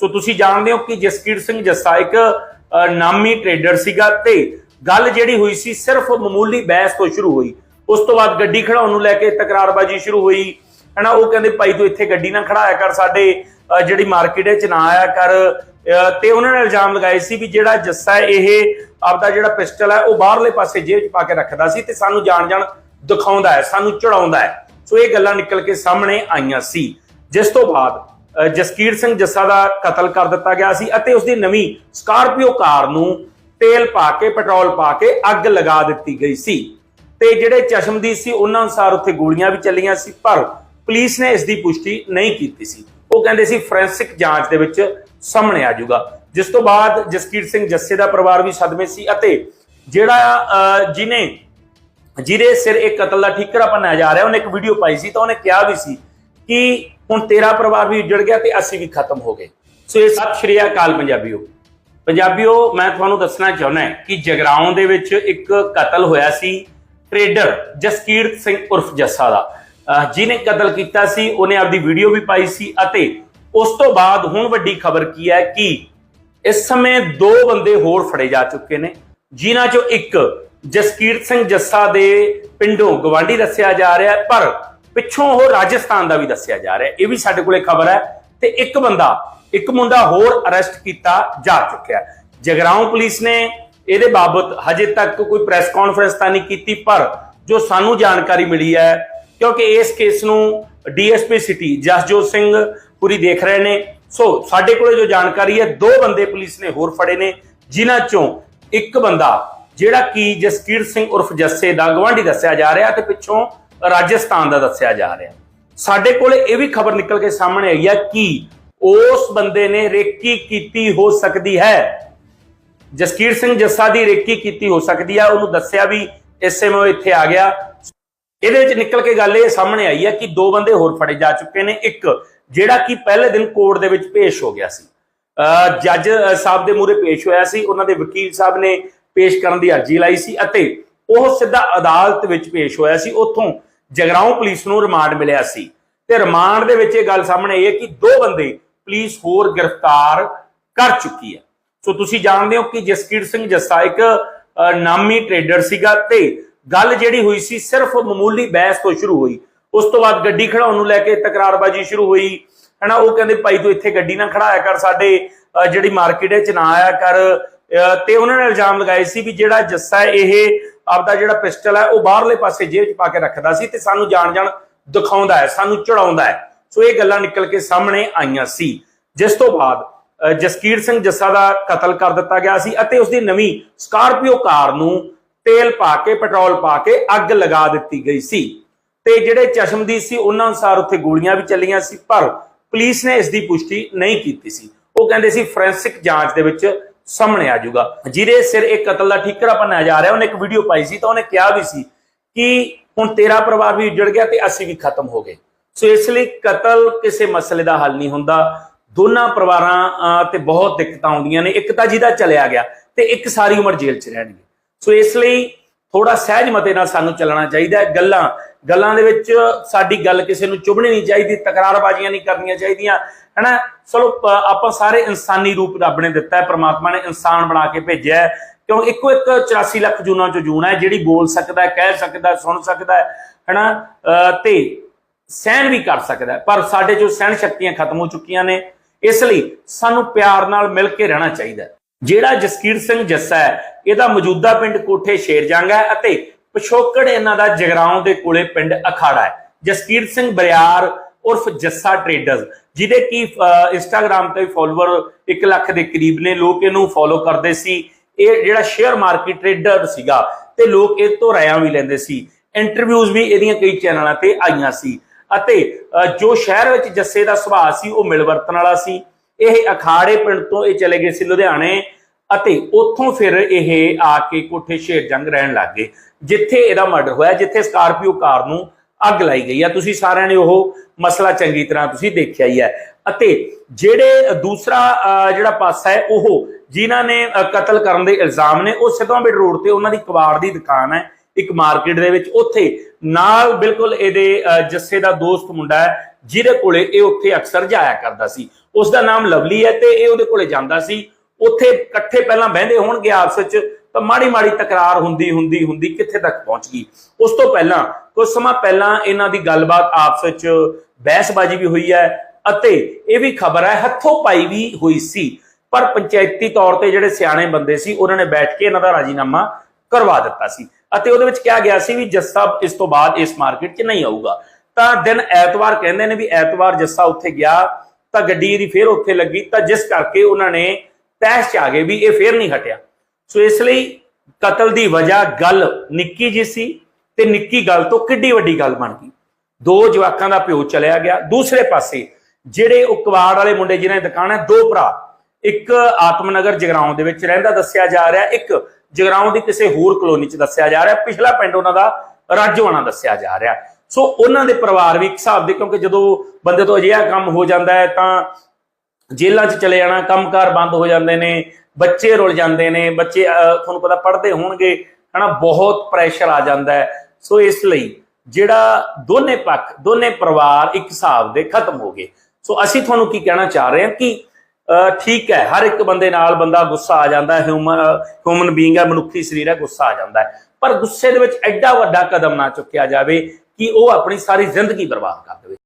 ਸੋ ਤੁਸੀਂ ਜਾਣਦੇ ਹੋ ਕਿ ਜਸਕੀਰ ਸਿੰਘ ਜੱਸਾ ਇੱਕ ਨਾਮੀ ਟ੍ਰੇਡਰ ਸੀਗਾ ਤੇ ਗੱਲ ਜਿਹੜੀ ਹੋਈ ਸੀ ਸਿਰਫ ਮਾਮੂਲੀ ਬਹਿਸ ਤੋਂ ਸ਼ੁਰੂ ਹੋਈ। ਉਸ ਤੋਂ ਬਾਅਦ ਗੱਡੀ ਖੜਾਉਣ ਨੂੰ ਲੈ ਕੇ ਤਕਰਾਰਬਾਜ਼ੀ ਸ਼ੁਰੂ ਹੋਈ। ਹਨਾ, ਉਹ ਕਹਿੰਦੇ, ਭਾਈ, ਤੂੰ ਇੱਥੇ ਗੱਡੀ ਨਾ ਖੜਾਇਆ ਕਰ ਸਾਡੇ ਜਿਹੜੀ ਮਾਰਕੀਟ ਵਿੱਚ ਨਾ ਆਇਆ ਕਰ। ਤੇ ਉਹਨਾਂ ਨੇ ਇਲਜ਼ਾਮ ਲਗਾਏ ਸੀ ਵੀ ਜਿਹੜਾ ਜੱਸਾ ਇਹ ਆਪਦਾ ਜਿਹੜਾ ਪਿਸਟਲ ਹੈ, ਉਹ ਬਾਹਰਲੇ ਪਾਸੇ ਜੇਬ 'ਚ ਪਾ ਕੇ ਰੱਖਦਾ ਸੀ ਤੇ ਸਾਨੂੰ ਜਾਣ ਜਾਣ ਦਿਖਾਉਂਦਾ ਹੈ, ਸਾਨੂੰ ਚੜਾਉਂਦਾ ਹੈ। ਸੋ ਇਹ ਗੱਲਾਂ ਨਿਕਲ ਕੇ ਸਾਹਮਣੇ ਆਈਆਂ ਸੀ। ਜਿਸ ਤੋਂ ਬਾਅਦ ਜਸਕੀਰ ਸਿੰਘ ਜੱਸਾ ਦਾ ਕਤਲ ਕਰ ਦਿੱਤਾ ਗਿਆ ਸੀ ਅਤੇ ਉਸ ਦੀ ਨਵੀਂ ਸਕਾਰਪੀਓ ਕਾਰ ਨੂੰ ਤੇਲ ਪਾ ਕੇ ਪੈਟਰੋਲ ਪਾ ਕੇ ਅੱਗ ਲਗਾ ਦਿੱਤੀ ਗਈ ਸੀ। ਤੇ ਜਿਹੜੇ ਚਸ਼ਮਦੀਦ ਸੀ ਉਹਨਾਂ ਅਨੁਸਾਰ ਉੱਥੇ ਗੋਲੀਆਂ ਵੀ ਚੱਲੀਆਂ ਸੀ ਪਰ ਪੁਲਿਸ ਨੇ ਇਸ ਦੀ ਪੁਸ਼ਟੀ ਨਹੀਂ ਕੀਤੀ ਸੀ। ਉਹ ਕਹਿੰਦੇ ਸੀ ਫੋਰੈਂਸਿਕ ਜਾਂਚ ਦੇ ਵਿੱਚ ਸਾਹਮਣੇ ਆ ਜਾਊਗਾ। ਜਿਸ ਤੋਂ ਬਾਅਦ ਜਸਕੀਰ ਸਿੰਘ ਜੱਸੇ ਦਾ ਪਰਿਵਾਰ ਵੀ ਸਦਮੇ ਸੀ ਅਤੇ ਜਿਹੜਾ ਅ, ਜਿਹਨੇ ਜਿਹਦੇ ਸਿਰ ਇਹ ਕਤਲ ਦਾ ਠੀਕਰਾ ਭੰਨਿਆ ਜਾ ਰਿਹਾ ਉਹਨੇ ਇੱਕ ਵੀਡੀਓ ਪਾਈ ਸੀ ਤਾਂ ਉਹਨੇ ਕਿਹਾ ਵੀ ਸੀ ਕਿ ਹੁਣ ਤੇਰਾ ਪਰਿਵਾਰ ਵੀ ਉੱਜੜ ਗਿਆ ਤੇ ਅਸੀਂ ਵੀ ਖਤਮ ਹੋ ਗਏ। ਸੋ ਇਹ ਸਤਿ ਸ਼੍ਰੀ ਅਕਾਲ ਪੰਜਾਬੀਓ। ਪੰਜਾਬੀਓ, ਮੈਂ ਤੁਹਾਨੂੰ ਦੱਸਣਾ ਚਾਹੁੰਦਾ ਕਿ ਜਗਰਾਉਂ ਦੇ ਵਿੱਚ ਇੱਕ ਕਤਲ ਹੋਇਆ ਸੀ, ਟ੍ਰੇਡਰ ਜਸਕੀਰਤ ਸਿੰਘ ਉਰਫ ਜੱਸਾ ਦਾ। ਜਿਹਨੇ ਕਤਲ ਕੀਤਾ ਸੀ, ਉਹਨੇ ਆਪਦੀ ਵੀਡੀਓ ਵੀ ਪਾਈ ਸੀ ਅਤੇ ਉਸ ਤੋਂ ਬਾਅਦ ਹੁਣ ਵੱਡੀ ਖਬਰ ਕੀ ਹੈ ਕਿ ਇਸ ਸਮੇਂ ਦੋ ਬੰਦੇ ਹੋਰ ਫੜੇ ਜਾ ਚੁੱਕੇ ਨੇ, ਜਿਨ੍ਹਾਂ ਚੋਂ ਇੱਕ ਜਸਕੀਰਤ ਸਿੰਘ ਜੱਸਾ ਦੇ ਪਿੰਡੋਂ ਗਵਾਂਢੀ ਦੱਸਿਆ ਜਾ ਰਿਹਾ ਪਰ ਪਿੱਛੋਂ ਉਹ ਰਾਜਸਥਾਨ ਦਾ ਵੀ ਦੱਸਿਆ ਜਾ ਰਿਹਾ। ਇਹ ਵੀ ਸਾਡੇ ਕੋਲੇ ਖਬਰ ਹੈ ਤੇ ਇੱਕ ਬੰਦਾ, ਇੱਕ ਮੁੰਡਾ ਹੋਰ ਅਰੈਸਟ ਕੀਤਾ ਜਾ ਚੁੱਕਿਆ ਹੈ। ਜਗਰਾਉਂ ਪੁਲਿਸ ਨੇ ਇਹਦੇ ਬਾਬਤ ਹਜੇ ਤੱਕ ਕੋਈ ਪ੍ਰੈਸ ਕਾਨਫਰੰਸ ਤਾਂ ਨਹੀਂ ਕੀਤੀ, ਪਰ ਜੋ ਸਾਨੂੰ ਜਾਣਕਾਰੀ ਮਿਲੀ ਹੈ, ਕਿਉਂਕਿ ਇਸ ਕੇਸ ਨੂੰ ਡੀਐਸਪੀ ਸਿਟੀ ਜਸਜੋਤ ਸਿੰਘ ਪੂਰੀ ਦੇਖ ਰਹੇ ਨੇ। ਸੋ ਸਾਡੇ ਕੋਲੇ ਜੋ ਜਾਣਕਾਰੀ ਹੈ, ਦੋ ਬੰਦੇ ਪੁਲਿਸ ਨੇ ਹੋਰ ਫੜੇ ਨੇ, ਜਿਨ੍ਹਾਂ ਚੋਂ ਇੱਕ ਬੰਦਾ ਜਿਹੜਾ ਕਿ ਜਸਕੀਰ ਸਿੰਘ ਉਰਫ ਜੱਸੇ ਦਾ ਗਵਾਂਢੀ ਦੱਸਿਆ ਜਾ ਰਿਹਾ ਤੇ ਪਿੱਛੋਂ ਰਾਜਸਥਾਨ ਦਾ ਦੱਸਿਆ ਜਾ ਰਿਹਾ। ਸਾਡੇ ਕੋਲੇ ਇਹ ਵੀ ਖਬਰ ਨਿਕਲ ਕੇ ਸਾਹਮਣੇ ਆਈ ਹੈ ਕਿ ਉਸ ਬੰਦੇ ਨੇ ਰੇਕੀ ਕੀਤੀ ਹੋ ਸਕਦੀ ਹੈ। ਜਸਕੀਰ ਸਿੰਘ ਜੱਸਾ ਦੀ ਰੇਕੀ ਕੀਤੀ ਹੋ ਸਕਦੀ ਹੈ ਉਹਨੂੰ ਦੱਸਿਆ ਵੀ ਇਸੇ ਮੈਂ ਇੱਥੇ ਆ ਗਿਆ। ਇਹਦੇ ਵਿੱਚ ਨਿਕਲ ਕੇ ਗੱਲ ਇਹ ਸਾਹਮਣੇ ਆਈ ਹੈ ਕਿ ਦੋ ਬੰਦੇ ਹੋਰ ਫੜੇ ਜਾ ਚੁੱਕੇ ਨੇ। ਇੱਕ ਜਿਹੜਾ ਕਿ ਪਹਿਲੇ ਦਿਨ ਕੋਰਟ ਦੇ ਵਿੱਚ ਪੇਸ਼ ਹੋ ਗਿਆ ਸੀ। ਅਹ ਜੱਜ ਸਾਹਿਬ ਦੇ ਮੂਹਰੇ ਪੇਸ਼ ਹੋਇਆ ਸੀ। ਉਹਨਾਂ ਦੇ ਵਕੀਲ ਸਾਹਿਬ ਨੇ ਪੇਸ਼ ਕਰਨ ਦੀ ਅਰਜ਼ੀ ਲਾਈ ਸੀ ਅਤੇ ਉਹ ਸਿੱਧਾ ਅਦਾਲਤ ਵਿੱਚ ਪੇਸ਼ ਹੋਇਆ ਸੀ। ਉੱਥੋਂ ਜਗਰਾਉਂ ਪੁਲਿਸ ਨੂੰ ਰਿਮਾਂਡ ਮਿਲਿਆ ਸੀ। ਤੇ ਰਿਮਾਂਡ ਦੇ ਵਿੱਚ ਇਹ ਗੱਲ ਸਾਹਮਣੇ ਆਈ ਹੈ ਕਿ ਦੋ ਬੰਦੇ ਪੁਲਿਸ ਹੋਰ ਗ੍ਰਿਫਤਾਰ ਕਰ ਚੁੱਕੀ ਹੈ। ਸੋ ਤੁਸੀਂ ਜਾਣਦੇ ਹੋ ਕਿ ਜਸਕੀਰ ਸਿੰਘ ਜੱਸਾ ਇੱਕ ਨਾਮੀ ਟ੍ਰੇਡਰ ਸੀਗਾ ਤੇ ਗੱਲ ਜਿਹੜੀ ਹੋਈ ਸੀ ਸਿਰਫ ਮਾਮੂਲੀ ਬਹਿਸ ਤੋਂ ਸ਼ੁਰੂ ਹੋਈ। ਉਸ ਤੋਂ ਬਾਅਦ ਗੱਡੀ ਖੜਾਉਣ ਨੂੰ ਲੈ ਕੇ ਤਕਰਾਰਬਾਜ਼ੀ ਸ਼ੁਰੂ ਹੋਈ। ਹਨਾ, ਉਹ ਕਹਿੰਦੇ, ਭਾਈ ਤੂੰ ਇੱਥੇ ਗੱਡੀ ਨਾ ਖੜਾਇਆ ਕਰ ਸਾਡੇ ਜਿਹੜੀ ਮਾਰਕੀਟ ਵਿੱਚ ਨਾ ਆਇਆ ਕਰ। ਤੇ ਉਹਨਾਂ ਨੇ ਇਲਜ਼ਾਮ ਲਗਾਏ ਸੀ ਵੀ ਜਿਹੜਾ ਜੱਸਾ ਹੈ ਇਹ ਆਪਦਾ ਜਿਹੜਾ ਪਿਸਟਲ ਹੈ, ਉਹ ਬਾਹਰਲੇ ਪਾਸੇ ਜੇਬ 'ਚ ਪਾ ਕੇ ਰੱਖਦਾ ਸੀ ਤੇ ਸਾਨੂੰ ਜਾਣ ਜਾਣ ਦਿਖਾਉਂਦਾ ਹੈ, ਸਾਨੂੰ ਚੜਾਉਂਦਾ ਹੈ। ਸੋ ਇਹ ਗੱਲਾਂ ਨਿਕਲ ਕੇ ਸਾਹਮਣੇ ਆਈਆਂ ਸੀ। ਜਿਸ ਤੋਂ ਬਾਅਦ ਜਸਕੀਰ ਸਿੰਘ ਜੱਸਾ ਦਾ ਕਤਲ ਕਰ ਦਿੱਤਾ ਗਿਆ ਸੀ ਅਤੇ ਉਸ ਦੀ ਨਵੀਂ ਸਕਾਰਪੀਓ ਕਾਰ ਨੂੰ ਤੇਲ ਪਾ ਕੇ, ਪੈਟਰੋਲ ਪਾ ਕੇ ਅੱਗ ਲਗਾ ਦਿੱਤੀ ਗਈ ਸੀ। ਤੇ ਜਿਹੜੇ ਚਸ਼ਮਦੀਦ ਸੀ, ਉਹਨਾਂ ਅਨੁਸਾਰ ਉੱਥੇ ਗੋਲੀਆਂ ਵੀ ਚੱਲੀਆਂ ਸੀ, ਪਰ ਪੁਲਿਸ ਨੇ ਇਸ ਦੀ ਪੁਸ਼ਟੀ ਨਹੀਂ ਕੀਤੀ ਸੀ। ਉਹ ਕਹਿੰਦੇ ਸੀ, ਫੋਰੈਂਸਿਕ ਜਾਂਚ ਦੇ ਵਿੱਚ ਸਾਹਮਣੇ ਆ ਜਾਊਗਾ। ਜਿਹਦੇ ਸਿਰ ਇੱਕ ਕਤਲ ਦਾ ਠੀਕਰਾ ਭੰਨਿਆ ਜਾ ਰਿਹਾ ਉਹਨੇ ਇੱਕ ਵੀਡੀਓ ਪਾਈ ਸੀ ਤਾਂ ਉਹਨੇ ਕਿਹਾ ਵੀ ਸੀ ਕਿ ਹੁਣ ਤੇਰਾ ਪਰਿਵਾਰ ਵੀ ਉੱਜੜ ਗਿਆ ਤੇ ਅਸੀਂ ਵੀ ਖਤਮ ਹੋ ਗਏ। ਸੋ ਇਸ ਲਈ ਕਤਲ ਕਿਸੇ ਮਸਲੇ ਦਾ ਹੱਲ ਨਹੀਂ ਹੁੰਦਾ। ਦੋਨਾਂ ਪਰਿਵਾਰਾਂ ਅਹ, ਤੇ ਬਹੁਤ ਦਿੱਕਤਾਂ ਆਉਂਦੀਆਂ ਨੇ। ਇੱਕ ਤਾਂ ਜਿਹਦਾ ਚਲਿਆ ਗਿਆ ਤੇ ਇੱਕ ਸਾਰੀ ਉਮਰ ਜੇਲ੍ਹ 'ਚ ਰਹਿਣਗੇ। ਸੋ ਇਸ ਲਈ ਥੋੜਾ ਸਹਿਜ ਮਤੇ ਨਾਲ ਸਾਨੂੰ ਚੱਲਣਾ ਚਾਹੀਦਾ ਹੈ। ਗੱਲਾਂ ਗੱਲਾਂ ਦੇ ਵਿੱਚ ਸਾਡੀ ਗੱਲ ਕਿਸੇ ਨੂੰ ਚੁਭਣੀ ਨਹੀਂ ਚਾਹੀਦੀ, ਤਕਰਾਰਬਾਜ਼ੀਆਂ ਨਹੀਂ ਕਰਨੀਆਂ ਚਾਹੀਦੀਆਂ। ਹੈਨਾ? ਚਲੋ ਆਪਾਂ ਸਾਰੇ ਇਨਸਾਨੀ ਰੂਪ ਰੱਬ ਨੇ ਦਿੱਤਾ ਹੈ, ਪ੍ਰਮਾਤਮਾ ਨੇ ਇਨਸਾਨ ਬਣਾ ਕੇ ਭੇਜਿਆ ਹੈ। ਕਿਉਂ? ਇੱਕੋ ਇੱਕ 84 ਲੱਖ ਜੂਨਾਂ ਚੋਂ ਜੂਨ ਹੈ, ਜਿਹੜੀ ਬੋਲ ਸਕਦਾ ਕਹਿ ਸਕਦਾ ਸੁਣ ਸਕਦਾ ਹੈ, ਹੈਨਾ? ਅਹ ਤੇ ਸਹਿਣ ਵੀ ਕਰ ਸਕਦਾ ਪਰ ਸਾਡੇ ਚੋਂ ਸਹਿਣ ਸ਼ਕਤੀਆਂ ਖਤਮ ਹੋ ਚੁੱਕੀਆਂ ਨੇ। ਇਸ ਲਈ ਸਾਨੂੰ ਪਿਆਰ ਨਾਲ ਮਿਲ ਕੇ ਰਹਿਣਾ ਚਾਹੀਦਾ ਜਿਹੜਾ ਜਸਕੀਰ ਸਿੰਘ ਜੱਸਾ ਹੈ, ਇਹਦਾ ਮੌਜੂਦਾ ਪਿੰਡ ਕੋਠੇ ਸ਼ੇਰਜੰਗ ਹੈ ਅਤੇ ਪਿਛੋਕੜ ਇਹਨਾਂ ਦਾ ਜਗਰਾਉਂ ਦੇ ਕੋਲੇ ਪਿੰਡ ਅਖਾੜਾ ਹੈ। ਜਸਕੀਰ ਸਿੰਘ ਬਰਿਆਰ ਉਰਫ ਜੱਸਾ ਟ੍ਰੇਡਰਸ ਜਿਹਦੇ ਕੀ ਇੰਸਟਾਗ੍ਰam ਤੇ ਫਾਲੋਅਰ 1 ਲੱਖ ਦੇ ਕਰੀਬ ਨੇ, ਲੋਕ ਇਹਨੂੰ ਫੋਲੋ ਕਰਦੇ ਸੀ। ਇਹ ਜਿਹੜਾ ਸ਼ੇਅਰ ਮਾਰਕੀਟ ਟ੍ਰੇਡਰ ਸੀਗਾ ਤੇ ਲੋਕ ਇਹ ਤੋਂ ਰਾਇਆਂ ਵੀ ਲੈਂਦੇ ਸੀ। ਇੰਟਰਵਿਊਜ਼ ਵੀ ਇਹਦੀਆਂ ਕਈ ਚੈਨਲਾਂ ਤੇ ਆਈਆਂ ਸੀ। ਅਤੇ ਜੋ ਸ਼ਹਿਰ ਵਿੱਚ ਜੱਸੇ ਦਾ ਸੁਭਾਅ ਸੀ, ਉਹ ਮਿਲਵਰਤਨ ਵਾਲਾ ਸੀ। ਇਹ ਅਖਾੜੇ ਪਿੰਡ ਤੋਂ ਇਹ ਚਲੇ ਗਏ ਸੀ ਲੁਧਿਆਣੇ ਅਤੇ ਉੱਥੋਂ ਫਿਰ ਇਹ ਆ ਕੇ ਕੋਠੇ ਸ਼ੇਰ ਜੰਗ ਰਹਿਣ ਲੱਗ ਗਏ ਜਿੱਥੇ ਇਹਦਾ ਮਰਡਰ ਹੋਇਆ ਜਿੱਥੇ ਸਕਾਰਪੀਓ ਕਾਰ ਨੂੰ ਅੱਗ ਲਾਈ ਗਈ ਆ। ਤੁਸੀਂ ਸਾਰਿਆਂ ਨੇ ਉਹ ਮਸਲਾ ਚੰਗੀ ਤਰ੍ਹਾਂ ਤੁਸੀਂ ਦੇਖਿਆ ਹੀ ਹੈ। ਅਤੇ ਜਿਹੜੇ ਦੂਸਰਾ ਅ, ਜਿਹੜਾ ਪਾਸਾ ਹੈ ਉਹ ਜਿਨ੍ਹਾਂ ਨੇ ਕਤਲ ਕਰਨ ਦੇ ਇਲਜ਼ਾਮ ਨੇ ਉਹ ਸਿੱਧਵਾਂ ਰੋਡ ਤੇ ਉਹਨਾਂ ਦੀ ਕਬਾੜ ਦੀ ਦੁਕਾਨ ਹੈ। ਇੱਕ ਮਾਰਕੀਟ ਦੇ ਵਿੱਚ ਉੱਥੇ ਨਾਲ ਬਿਲਕੁਲ ਇਹਦੇ ਅਹ, ਜੱਸੇ ਦਾ ਦੋਸਤ ਮੁੰਡਾ ਹੈ ਜਿਹਦੇ ਕੋਲੇ ਇਹ ਉੱਥੇ ਅਕਸਰ ਜਾਇਆ ਕਰਦਾ ਸੀ। ਉਸ ਦਾ ਨਾਮ ਲਵਲੀ ਹੈ ਤੇ ਇਹ ਉਹਦੇ ਕੋਲੇ ਜਾਂਦਾ ਸੀ। ਉੱਥੇ ਇਕੱਠੇ ਪਹਿਲਾਂ ਬਹਿੰਦੇ ਹੋਣਗੇ ਆਪਸ ਵਿੱਚ ਤਾਂ ਮਾੜੀ ਮਾੜੀ ਤਕਰਾਰ ਹੁੰਦੀ ਹੁੰਦੀ ਹੁੰਦੀ ਕਿੱਥੇ ਤੱਕ ਪਹੁੰਚ ਗਈ। ਉਸ ਤੋਂ ਪਹਿਲਾਂ ਕੁਝ ਸਮਾਂ ਪਹਿਲਾਂ ਇਹਨਾਂ ਦੀ ਗੱਲਬਾਤ ਆਪਸ ਵਿੱਚ ਬਹਿਸਬਾਜ਼ੀ ਵੀ ਹੋਈ ਹੈ ਅਤੇ ਇਹ ਵੀ ਖਬਰ ਹੈ ਹੱਥੋਂ ਪਾਈ ਵੀ ਹੋਈ ਸੀ। ਪਰ ਪੰਚਾਇਤੀ ਤੌਰ ਤੇ ਜਿਹੜੇ ਸਿਆਣੇ ਬੰਦੇ ਸੀ ਉਹਨਾਂ ਨੇ ਬੈਠ ਕੇ ਇਹਨਾਂ ਦਾ ਰਾਜੀਨਾਮਾ ਕਰਵਾ ਦਿੱਤਾ ਸੀ। ਅਤੇ ਉਹਦੇ ਵਿੱਚ ਕਿਹਾ ਗਿਆ ਸੀ ਵੀ ਜੱਸਾ ਇਸ ਤੋਂ ਬਾਅਦ ਇਸ ਮਾਰਕੀਟ 'ਚ ਨਹੀਂ ਆਊਗਾ। ਤਾਂ ਦਿਨ ਐਤਵਾਰ ਕਹਿੰਦੇ ਨੇ ਵੀ ਐਤਵਾਰ ਜੱਸਾ ਉੱਥੇ ਗਿਆ, ਤਾਂ ਗੱਡੀ ਇਹਦੀ ਫੇਰ ਉੱਥੇ ਲੱਗੀ, ਤਾਂ ਜਿਸ ਕਰਕੇ ਉਹਨਾਂ ਨੇ ਤੈਸ਼ 'ਚ ਆ ਗਏ ਵੀ ਇਹ ਫੇਰ ਨਹੀਂ ਹਟਿਆ। ਸੋ ਇਸ ਲਈ ਕਤਲ ਦੀ ਵਜ੍ਹਾ ਗੱਲ ਨਿੱਕੀ ਜੀ ਸੀ ਤੇ ਨਿੱਕੀ ਗੱਲ ਤੋਂ ਕਿੱਡੀ ਵੱਡੀ ਗੱਲ ਬਣ ਗਈ। ਦੋ ਜਵਾਕਾਂ ਦਾ ਪਿਓ ਚਲਿਆ ਗਿਆ। ਦੂਸਰੇ ਪਾਸੇ ਜਿਹੜੇ ਉਹ ਕਵਾੜ ਵਾਲੇ ਮੁੰਡੇ ਜਿਨ੍ਹਾਂ ਦੀ ਦੁਕਾਨ ਹੈ, ਦੋ ਭਰਾ। ਇੱਕ ਆਤਮਨਗਰ ਜਗਰਾਉਂ ਦੇ ਵਿੱਚ ਰਹਿੰਦਾ ਦੱਸਿਆ ਜਾ ਰਿਹਾ, ਇੱਕ ਜਗਰਾਉਂ ਦੀ ਕਿਸੇ ਹੋਰ ਕਲੋਨੀ 'ਚ ਦੱਸਿਆ ਜਾ ਰਿਹਾ, ਪਿਛਲਾ ਪਿੰਡ ਉਹਨਾਂ ਦਾ ਰਾਜੋਆਣਾ ਦੱਸਿਆ ਜਾ ਰਿਹਾ। ਸੋ ਉਹਨਾਂ ਦੇ ਪਰਿਵਾਰ ਵੀ ਇੱਕ ਹਿਸਾਬ ਦੇ, ਕਿਉਂਕਿ ਜਦੋਂ ਬੰਦੇ ਤੋਂ ਅਜਿਹਾ ਕੰਮ ਹੋ ਜਾਂਦਾ ਹੈ ਤਾਂ ਜੇਲ੍ਹਾਂ 'ਚ ਚਲੇ ਜਾਣਾ, ਕੰਮਕਾਰ ਬੰਦ ਹੋ ਜਾਂਦੇ ਨੇ, ਬੱਚੇ ਰੁਲ ਜਾਂਦੇ ਨੇ, ਬੱਚੇ ਤੁਹਾਨੂੰ ਪਤਾ ਪੜ੍ਹਦੇ ਹੋਣਗੇ, ਹਨਾ, ਬਹੁਤ ਪ੍ਰੈਸ਼ਰ ਆ ਜਾਂਦਾ ਹੈ। ਸੋ ਇਸ ਲਈ ਜਿਹੜਾ ਦੋਨੇ ਪੱਖ, ਦੋਨੇ ਪਰਿਵਾਰ ਇੱਕ ਹਿਸਾਬ ਦੇ ਖਤਮ ਹੋ ਗਏ। ਸੋ ਅਸੀਂ ਤੁਹਾਨੂੰ ਕੀ ਕਹਿਣਾ ਚਾਹ ਰਹੇ ਹਾਂ ਕਿ ਠੀਕ ਹੈ, ਹਰ ਇੱਕ ਬੰਦੇ ਨਾਲ ਬੰਦਾ ਗੁੱਸਾ ਆ ਜਾਂਦਾ ਹੈ ਹਿਊਮਨ ਹਿਊਮਨ ਬੀਇੰਗ ਹੈ, ਮਨੁੱਖੀ ਸਰੀਰ ਹੈ, ਗੁੱਸਾ ਆ ਜਾਂਦਾ ਹੈ। ਪਰ ਗੁੱਸੇ ਦੇ ਵਿੱਚ ਐਡਾ ਵੱਡਾ ਕਦਮ ਨਾ ਚੁੱਕਿਆ ਜਾਵੇ ਕਿ ਉਹ ਆਪਣੀ ਸਾਰੀ ਜ਼ਿੰਦਗੀ ਬਰਬਾਦ ਕਰ ਦੇਵੇ।